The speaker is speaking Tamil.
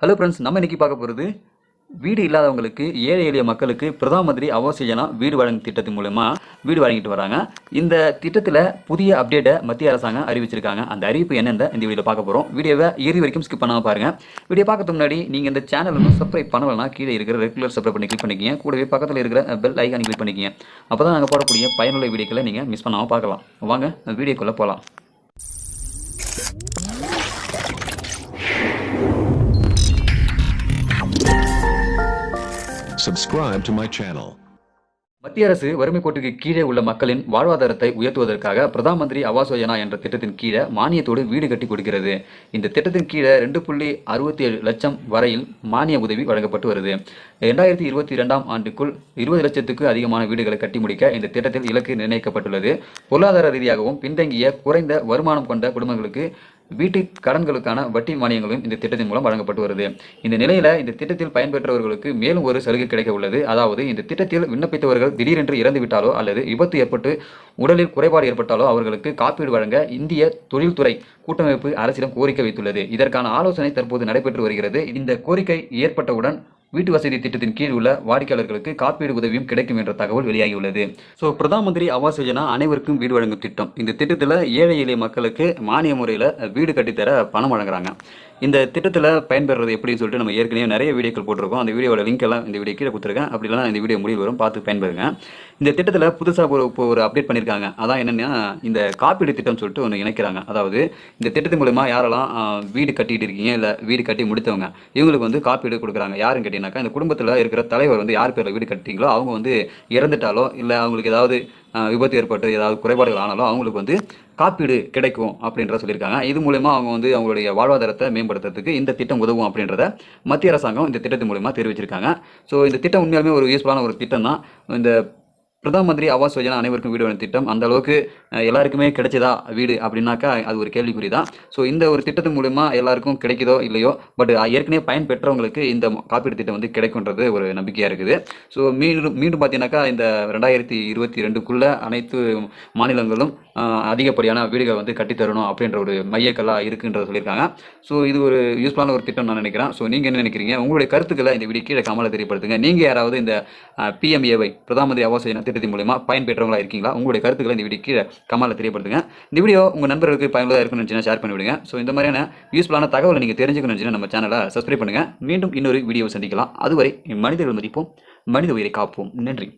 ஹலோ ஃப்ரெண்ட்ஸ் நம்ம இன்னைக்கு பார்க்க போகிறது வீடு இல்லாதவங்களுக்கு ஏழை எளிய மக்களுக்கு பிரதம மந்திரி ஆவாஸ் யோஜனா வீடு வழங்கும் திட்டத்தின் மூலமாக வீடு வழங்கிட்டு வராங்க. இந்த திட்டத்தில் புதிய அப்டேட்டை மத்திய அரசாங்கம் அறிவிச்சிருக்காங்க. அந்த அறிவிப்பு என்னென்ன இந்த வீடியோ பார்க்க போகிறோம் வீடியோவை இறுதி வரைக்கும் ஸ்கிப் பண்ணாமல் பாருங்கள் வீடியோ பார்க்கறதுக்கு முன்னாடி நீங்கள் இந்த சேனல் வந்து சப்ஸ்கிரைப் பண்ணலன்னா கீழே இருக்கிற ரெகுலர் சப்ஸ்கிரைப் பண்ணி கிளிக் பண்ணிக்கிங்க. கூடவே பக்கத்தில் இருக்கிற பெல் ஐக்கான் கிளிக் பண்ணிக்கிங்க. அப்போ தான் நாங்கள் போடக்கூடிய பயனுள்ள வீடியோக்களை நீங்கள் மிஸ் பண்ணாமல் பார்க்கலாம். வாங்க வீடியோக்குள்ளே போகலாம் Subscribe to my channel. மத்திய அரசு வறுமை கோட்டுக்கு கீழே உள்ள மக்களின் வாழ்வாதாரத்தை உயர்த்துவதற்காக பிரதான் மந்திரி ஆவாஸ் யோஜனா என்ற திட்டத்தின் கீழே மானியத்தோடு வீடு கட்டி கொடுக்கிறது. இந்த திட்டத்தின் கீழே ரெண்டு புள்ளி அறுபத்தி ஏழு லட்சம் வரையில் மானிய உதவி வழங்கப்பட்டு வருது. இரண்டாயிரத்தி இருபத்தி இரண்டாம் ஆண்டுக்குள் இருபது லட்சத்துக்கு அதிகமான வீடுகளை கட்டி முடிக்க இந்த திட்டத்தில் இலக்கு நிர்ணயிக்கப்பட்டுள்ளது. பொருளாதார ரீதியாகவும் பின்தங்கிய குறைந்த வருமானம் கொண்ட குடும்பங்களுக்கு வீட்டு கடன்களுக்கான வட்டி மானியங்களும் இந்த திட்டத்தின் மூலம் வழங்கப்பட்டு வருது. இந்த நிலையில இந்த திட்டத்தில் பயன்பெற்றவர்களுக்கு மேலும் ஒரு சலுகை கிடைக்க உள்ளது. அதாவது இந்த திட்டத்தில் விண்ணப்பித்தவர்கள் திடீரென்று இறந்துவிட்டாலோ அல்லது விபத்து ஏற்பட்டு உடலில் குறைபாடு ஏற்பட்டாலோ அவர்களுக்கு காப்பீடு வழங்க இந்திய தொழில்துறை கூட்டமைப்பு அரசிடம் கோரிக்கை வைத்துள்ளது. இதற்கான ஆலோசனை தற்போது நடைபெற்று வருகிறது. இந்த கோரிக்கை ஏற்பட்டவுடன் வீட்டு வசதி திட்டத்தின் கீழ் உள்ள வாடிக்கையாளர்களுக்கு காப்பீடு உதவியும் கிடைக்கும் என்ற தகவல் வெளியாகியுள்ளது. ஸோ பிரதான் மந்திரி ஆவாஸ் யோஜனா அனைவருக்கும் வீடு வழங்கும் திட்டம். இந்த திட்டத்தில் ஏழை எளிய மக்களுக்கு மானிய முறையில் வீடு கட்டித்தர பணம் வழங்குறாங்க. இந்த திட்டத்தில் பயன்பெறது எப்படின்னு சொல்லிட்டு நம்ம ஏற்கனவே நிறைய வீடியோக்கள் போட்டிருக்கோம். அந்த வீடியோட லிங்க் எல்லாம் இந்த வீடியோ கீழே கொடுத்துருக்கேன். அப்படி இல்லைனா இந்த வீடியோ முடிவு வரும். பார்த்து பயன்பெறுங்க. இந்த திட்டத்தில் புதுசாக ஒரு இப்போ ஒரு அப்டேட் பண்ணியிருக்காங்க. அதான் என்னென்னா இந்த காப்பீடு திட்டம் சொல்லிட்டு ஒன்று இணைக்கிறாங்க. அதாவது இந்த திட்டத்தின் மூலயமா யாரெல்லாம் வீடு கட்டிட்டு இருக்கீங்க இல்லை வீடு கட்டி முடித்தவங்க இவங்களுக்கு வந்து காப்பீடு கொடுக்குறாங்க. யாருன்னு கேட்டிங்கனாக்கா இந்த குடும்பத்தில் இருக்கிற தலைவர் வந்து யார் பேரில் வீடு கட்டிங்களோ அவங்க வந்து இறந்துட்டாலோ இல்லை அவங்களுக்கு ஏதாவது விபத்து ஏற்பட்டு ஏதாவது குறைபாடுகள் ஆனாலும் அவங்களுக்கு வந்து காப்பீடு கிடைக்கும் அப்படின்ற சொல்லியிருக்காங்க. இது மூலயமா அவங்க வந்து அவங்களுடைய வாழ்வாதாரத்தை மேம்படுத்துறதுக்கு இந்த திட்டம் உதவும் அப்படின்றத மத்திய அரசாங்கம் இந்த திட்டத்தின் மூலயமா தெரிவிச்சிருக்காங்க. ஸோ இந்த திட்டம் உண்மையாலுமே ஒரு யூஸ்ஃபுல்லான ஒரு திட்டம் தான் இந்த பிரதான் மந்திரி ஆவாஸ் யோஜனா அனைவருக்கும் வீடு வழங்கும் திட்டம். அந்த அளவுக்கு எல்லாருக்குமே கிடைச்சதா வீடு அப்படின்னாக்கா அது ஒரு கேள்விக்குறி தான். ஸோ இந்த ஒரு திட்டத்தின் மூலிமா எல்லாருக்கும் கிடைக்குதோ இல்லையோ பட் ஏற்கனவே பயன் பெற்றவங்களுக்கு இந்த காப்பீடு திட்டம் வந்து கிடைக்குன்றது ஒரு நம்பிக்கையாக இருக்குது. ஸோ மீண்டும் மீண்டும் பார்த்தீங்கன்னாக்கா இந்த ரெண்டாயிரத்தி இருபத்தி ரெண்டுக்குள்ளே அனைத்து மாநிலங்களும் அதிகப்படியான வீடுகள் வந்து கட்டித்தரணும் அப்படின்ற ஒரு மையக்கல்லாக இருக்குன்றத சொல்லியிருக்காங்க. ஸோ இது ஒரு யூஸ்ஃபுல்லான ஒரு திட்டம் நான் நினைக்கிறேன். ஸோ நீங்கள் என்ன நினைக்கிறீங்க? உங்களுடைய கருத்துக்களை இந்த வீடியோ கீழே கமலை தெரியப்படுத்துங்க. நீங்கள் யாராவது இந்த பிஎம்ஏவை பிரதான் மந்திரி ஆவாஸ் யோஜனா திட்டத்தின் மூலமா பயன்பெற்றவங்களா இருக்கீங்களா? உங்களுடைய கருத்துக்களை இந்த வீடியோ கீழே கமால தெரியப்படுத்துங்க. இந்த வீடியோ உங்கள் நண்பர்களுக்கு பயனுள்ளதாக இருக்குன்னு நினச்சினா ஷேர் பண்ணி விடுங்க ஸோ இந்த மாதிரியான யூஸ்ஃபுல்லான தகவலை நீங்கள் தெரிஞ்சுக்கணும்னு நினச்சினா நம்ம சேனலை சப்ஸ்கிரைப் பண்ணுங்கள் மீண்டும் இன்னொரு வீடியோ சந்திக்கலாம். அதுவரை மனிதர்கள் மதிப்போம் மனித உயிரை காப்போம். நன்றி.